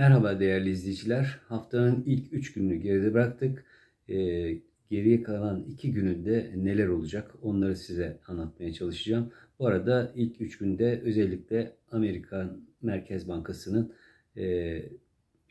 Merhaba değerli izleyiciler. Haftanın ilk 3 gününü geride bıraktık. Ee, geriye kalan 2 gününde neler olacak onları size anlatmaya çalışacağım. Bu arada ilk 3 günde özellikle Amerikan Merkez Bankası'nın e,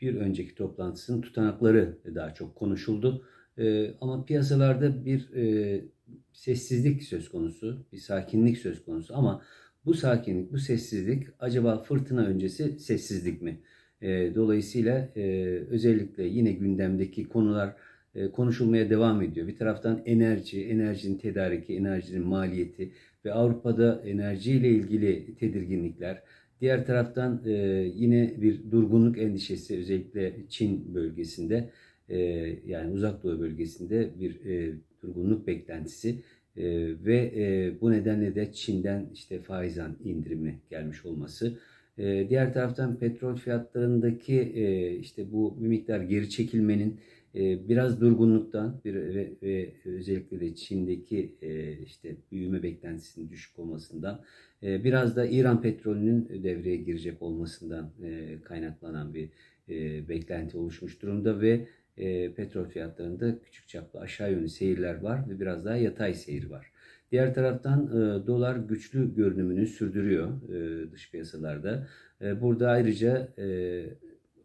bir önceki toplantısının tutanakları daha çok konuşuldu. E, ama piyasalarda bir e, sessizlik söz konusu, bir sakinlik söz konusu ama bu sakinlik, bu sessizlik acaba fırtına öncesi sessizlik mi? E, dolayısıyla e, özellikle yine gündemdeki konular e, konuşulmaya devam ediyor. Bir taraftan enerji, enerjinin tedariki, enerjinin maliyeti ve Avrupa'da enerjiyle ilgili tedirginlikler. Diğer taraftan e, yine bir durgunluk endişesi özellikle Çin bölgesinde e, yani uzak doğu bölgesinde bir e, durgunluk beklentisi e, ve e, bu nedenle de Çin'den işte faiz indirimi gelmiş olması ee, diğer taraftan petrol fiyatlarındaki e, işte bu bir miktar geri çekilmenin e, biraz durgunluktan bir ve, ve özellikle de Çin'deki e, işte büyüme beklentisinin düşük olmasından biraz da İran petrolünün devreye girecek olmasından kaynaklanan bir beklenti oluşmuş durumda ve petrol fiyatlarında küçük çaplı aşağı yönlü seyirler var ve biraz daha yatay seyir var. Diğer taraftan e, dolar güçlü görünümünü sürdürüyor e, dış piyasalarda. E, burada ayrıca e,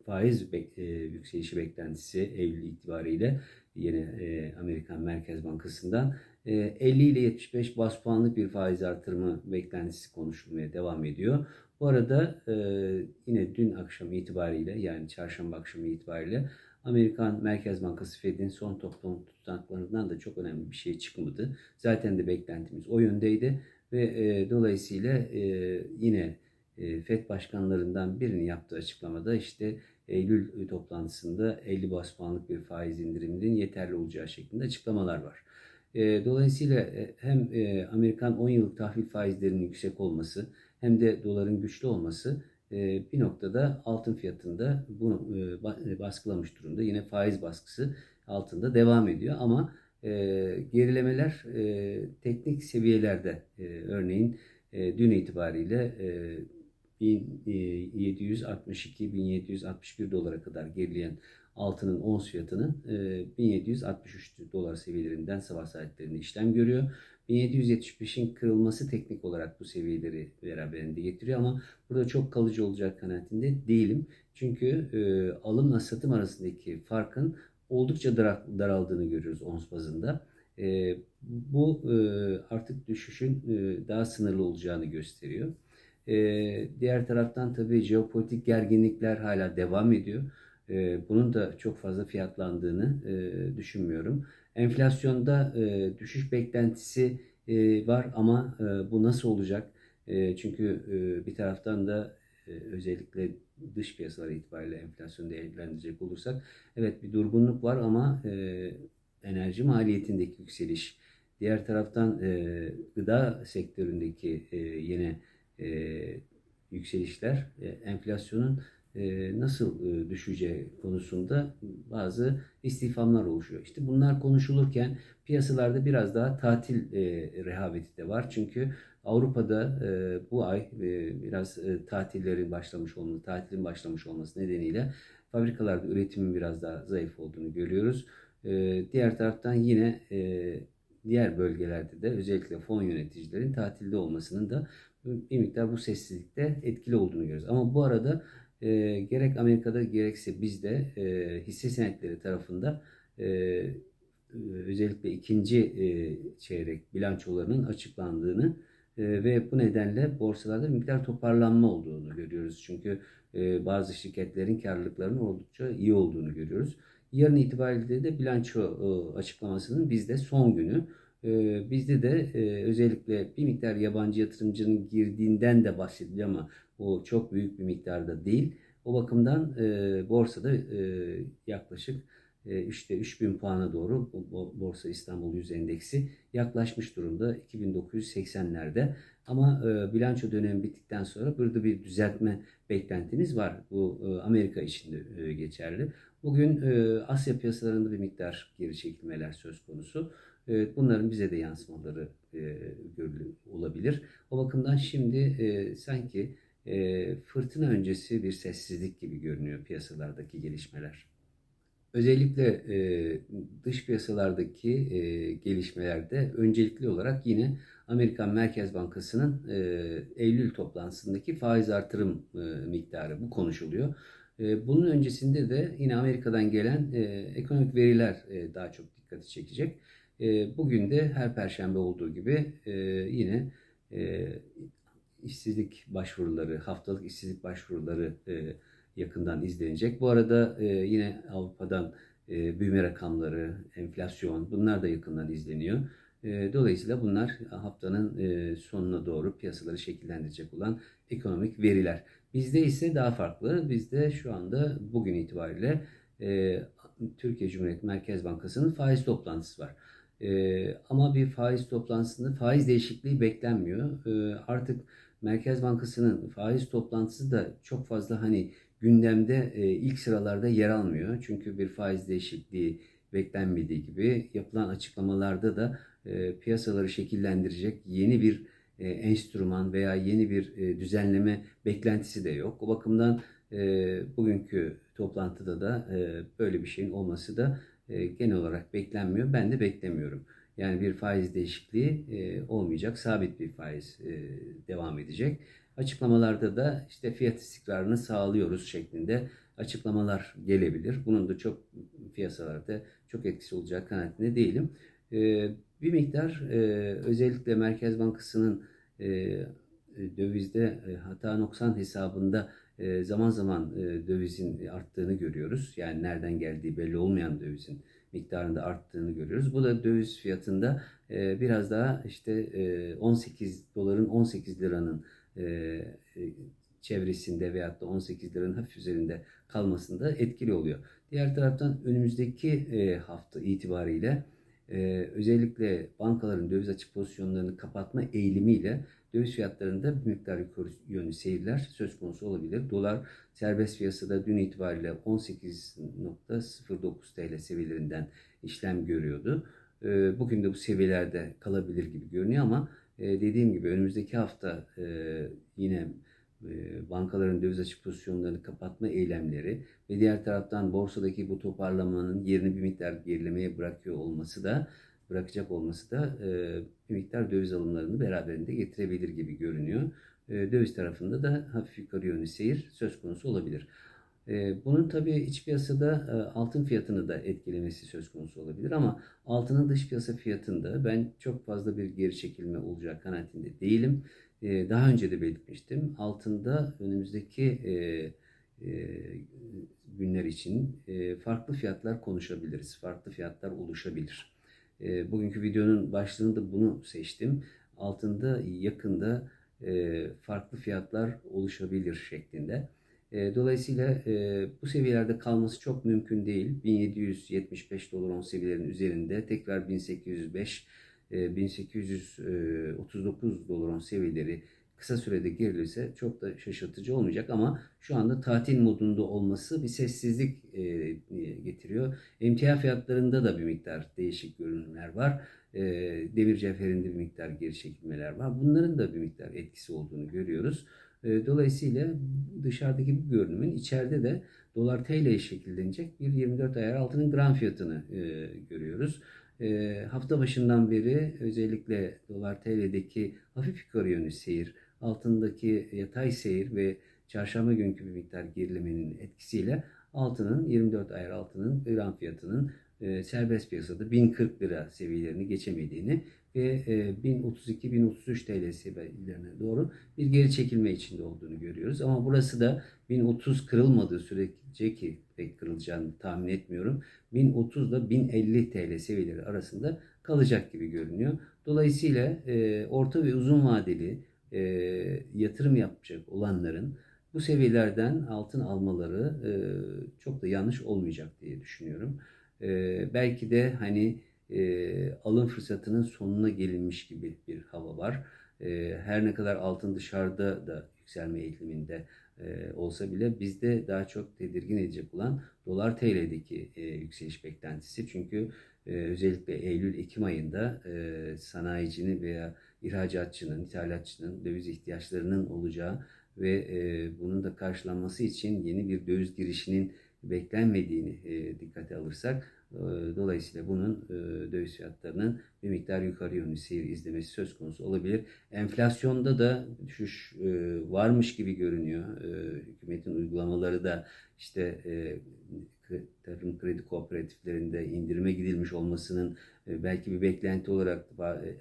faiz be, e, yükselişi beklentisi Eylül itibariyle yine e, Amerikan Merkez Bankası'ndan e, 50 ile 75 bas puanlık bir faiz artırımı beklentisi konuşulmaya devam ediyor. Bu arada e, yine dün akşam itibariyle yani çarşamba akşamı itibariyle Amerikan Merkez Bankası Fed'in son toplantı tutanaklarından da çok önemli bir şey çıkmadı. Zaten de beklentimiz o yöndeydi ve e, dolayısıyla e, yine e, Fed başkanlarından birinin yaptığı açıklamada işte Eylül toplantısında 50 bas puanlık bir faiz indiriminin yeterli olacağı şeklinde açıklamalar var. E, dolayısıyla e, hem e, Amerikan 10 yıllık tahvil faizlerinin yüksek olması hem de doların güçlü olması bir noktada altın fiyatında bunu e, e, baskılamış durumda. Yine faiz baskısı altında devam ediyor ama e, gerilemeler teknik seviyelerde örneğin dün itibariyle 1762-1761 dolara kadar gerileyen altının ons fiyatının 1763 dolar seviyelerinden sabah saatlerinde işlem görüyor. 1775'in kırılması teknik olarak bu seviyeleri beraberinde getiriyor ama burada çok kalıcı olacak kanaatinde değilim. Çünkü e, alımla satım arasındaki farkın oldukça daraldığını görüyoruz ons bazında. E, bu e, artık düşüşün e, daha sınırlı olacağını gösteriyor. E, diğer taraftan tabii jeopolitik gerginlikler hala devam ediyor. E, bunun da çok fazla fiyatlandığını e, düşünmüyorum. Enflasyonda e, düşüş beklentisi e, var ama e, bu nasıl olacak? E, çünkü e, bir taraftan da e, özellikle dış piyasalar itibariyle enflasyonu değerlendirecek olursak evet bir durgunluk var ama e, enerji maliyetindeki yükseliş diğer taraftan e, gıda sektöründeki e, yine e, yükselişler e, enflasyonun nasıl e, düşeceği konusunda bazı istifamlar oluşuyor. İşte bunlar konuşulurken piyasalarda biraz daha tatil e, rehaveti de var. Çünkü Avrupa'da bu ay biraz tatillerin başlamış olması, tatilin başlamış olması nedeniyle fabrikalarda üretimin biraz daha zayıf olduğunu görüyoruz. Diğer taraftan yine diğer bölgelerde de özellikle fon yöneticilerin tatilde olmasının da bir miktar bu sessizlikte etkili olduğunu görüyoruz. Ama bu arada e, gerek Amerika'da gerekse bizde e, hisse senetleri tarafında e, özellikle ikinci e, çeyrek bilançolarının açıklandığını e, ve bu nedenle borsalarda miktar toparlanma olduğunu görüyoruz. Çünkü e, bazı şirketlerin karlılıklarının oldukça iyi olduğunu görüyoruz. Yarın itibariyle de bilanço e, açıklamasının bizde son günü. E, bizde de e, özellikle bir miktar yabancı yatırımcının girdiğinden de bahsediliyor ama o çok büyük bir miktarda değil. O bakımdan e, borsada e, yaklaşık e, işte 3000 puana doğru Borsa İstanbul Yüz Endeksi yaklaşmış durumda 2980'lerde. Ama e, bilanço dönemi bittikten sonra burada bir düzeltme beklentimiz var. Bu e, Amerika için de e, geçerli. Bugün e, Asya piyasalarında bir miktar geri çekilmeler söz konusu. E, bunların bize de yansımaları e, görülü olabilir. O bakımdan şimdi e, sanki e, fırtına öncesi bir sessizlik gibi görünüyor piyasalardaki gelişmeler. Özellikle e, dış piyasalardaki e, gelişmelerde öncelikli olarak yine Amerikan Merkez Bankası'nın e, Eylül toplantısındaki faiz artırım e, miktarı bu konuşuluyor. E, bunun öncesinde de yine Amerika'dan gelen e, ekonomik veriler e, daha çok dikkati çekecek. E, bugün de her perşembe olduğu gibi e, yine e, işsizlik başvuruları, haftalık işsizlik başvuruları e, yakından izlenecek. Bu arada e, yine Avrupa'dan e, büyüme rakamları, enflasyon bunlar da yakından izleniyor. E, dolayısıyla bunlar haftanın e, sonuna doğru piyasaları şekillendirecek olan ekonomik veriler. Bizde ise daha farklı. Bizde şu anda bugün itibariyle e, Türkiye Cumhuriyet Merkez Bankası'nın faiz toplantısı var. E, ama bir faiz toplantısında faiz değişikliği beklenmiyor. E, artık Merkez Bankası'nın faiz toplantısı da çok fazla hani gündemde e, ilk sıralarda yer almıyor. Çünkü bir faiz değişikliği beklenmediği gibi yapılan açıklamalarda da e, piyasaları şekillendirecek yeni bir e, enstrüman veya yeni bir e, düzenleme beklentisi de yok. O bakımdan e, bugünkü toplantıda da e, böyle bir şeyin olması da e, genel olarak beklenmiyor. Ben de beklemiyorum. Yani bir faiz değişikliği e, olmayacak. Sabit bir faiz e, devam edecek. Açıklamalarda da işte fiyat istikrarını sağlıyoruz şeklinde açıklamalar gelebilir. Bunun da çok piyasalarda çok etkisi olacak kanaatinde değilim. E, bir miktar e, özellikle Merkez Bankası'nın e, dövizde e, hata noksan hesabında e, zaman zaman e, dövizin arttığını görüyoruz. Yani nereden geldiği belli olmayan dövizin miktarında arttığını görüyoruz. Bu da döviz fiyatında e, biraz daha işte e, 18 doların 18 liranın e, çevresinde veyahut da 18 liranın hafif üzerinde kalmasında etkili oluyor. Diğer taraftan önümüzdeki e, hafta itibariyle e, özellikle bankaların döviz açık pozisyonlarını kapatma eğilimiyle döviz fiyatlarında bir miktar yukarı yönlü seyirler söz konusu olabilir. Dolar serbest piyasada dün itibariyle 18.09 TL seviyelerinden işlem görüyordu. E, bugün de bu seviyelerde kalabilir gibi görünüyor ama e, dediğim gibi önümüzdeki hafta e, yine bankaların döviz açık pozisyonlarını kapatma eylemleri ve diğer taraftan borsadaki bu toparlamanın yerini bir miktar gerilemeye bırakıyor olması da bırakacak olması da e, bir miktar döviz alımlarını beraberinde getirebilir gibi görünüyor. E, döviz tarafında da hafif yukarı yönlü seyir söz konusu olabilir. Bunun tabii iç piyasada altın fiyatını da etkilemesi söz konusu olabilir ama altının dış piyasa fiyatında ben çok fazla bir geri çekilme olacak kanaatinde değilim. Daha önce de belirtmiştim. Altında önümüzdeki günler için farklı fiyatlar konuşabiliriz. Farklı fiyatlar oluşabilir. Bugünkü videonun başlığında bunu seçtim. Altında yakında farklı fiyatlar oluşabilir şeklinde. E, dolayısıyla e, bu seviyelerde kalması çok mümkün değil. 1775 dolar on seviyelerinin üzerinde tekrar 1805 1839 e, dolar on seviyeleri kısa sürede gerilirse çok da şaşırtıcı olmayacak ama şu anda tatil modunda olması bir sessizlik getiriyor. Emtia fiyatlarında da bir miktar değişik görünümler var. Demir cevherinde bir miktar geri çekilmeler var. Bunların da bir miktar etkisi olduğunu görüyoruz. E, dolayısıyla dışarıdaki bu görünümün içeride de dolar TL şekillenecek bir 24 ayar altının gram fiyatını e, görüyoruz. E, hafta başından beri özellikle dolar TL'deki hafif yukarı yönlü seyir, altındaki yatay seyir ve çarşamba günkü bir miktar gerilemenin etkisiyle altının 24 ayar altının gram fiyatının e, serbest piyasada 1040 lira seviyelerini geçemediğini ve 1032-1033 e, TL seviyelerine doğru bir geri çekilme içinde olduğunu görüyoruz. Ama burası da 1030 kırılmadığı sürece ki pek kırılacağını tahmin etmiyorum. 1030 ile 1050 TL seviyeleri arasında kalacak gibi görünüyor. Dolayısıyla e, orta ve uzun vadeli yatırım yapacak olanların bu seviyelerden altın almaları çok da yanlış olmayacak diye düşünüyorum. E, belki de hani e, alım fırsatının sonuna gelinmiş gibi bir hava var. E, her ne kadar altın dışarıda da yükselme eğiliminde e, olsa bile bizde daha çok tedirgin edecek olan dolar TL'deki e, yükseliş beklentisi. Çünkü e, özellikle Eylül-Ekim ayında e, sanayicinin veya ihracatçının, ithalatçının döviz ihtiyaçlarının olacağı ve e, bunun da karşılanması için yeni bir döviz girişinin beklenmediğini e, dikkate alırsak dolayısıyla bunun e, döviz fiyatlarının bir miktar yukarı yönlü seyir izlemesi söz konusu olabilir. Enflasyonda da düşüş e, varmış gibi görünüyor. E, hükümetin uygulamaları da işte tarım kredi kooperatiflerinde indirime gidilmiş olmasının belki bir beklenti olarak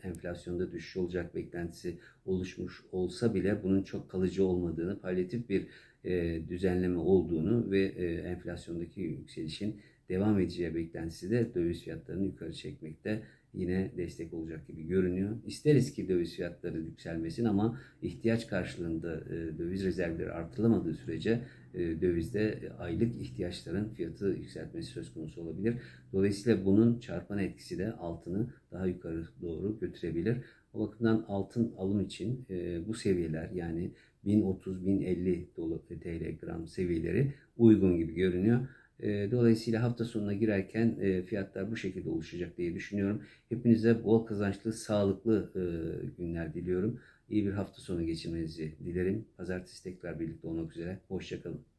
enflasyonda düşüş olacak beklentisi oluşmuş olsa bile bunun çok kalıcı olmadığını, palyatif bir düzenleme olduğunu ve enflasyondaki yükselişin devam edeceği beklentisi de döviz fiyatlarını yukarı çekmekte yine destek olacak gibi görünüyor. İsteriz ki döviz fiyatları yükselmesin ama ihtiyaç karşılığında e, döviz rezervleri artırılamadığı sürece e, dövizde aylık ihtiyaçların fiyatı yükseltmesi söz konusu olabilir. Dolayısıyla bunun çarpan etkisi de altını daha yukarı doğru götürebilir. O bakımdan altın alım için e, bu seviyeler yani 1030-1050 dolar- TL gram seviyeleri uygun gibi görünüyor. E, Dolayısıyla hafta sonuna girerken e, fiyatlar bu şekilde oluşacak diye düşünüyorum. Hepinize bol kazançlı, sağlıklı e, günler diliyorum. İyi bir hafta sonu geçirmenizi dilerim. Pazartesi tekrar birlikte olmak üzere. Hoşçakalın.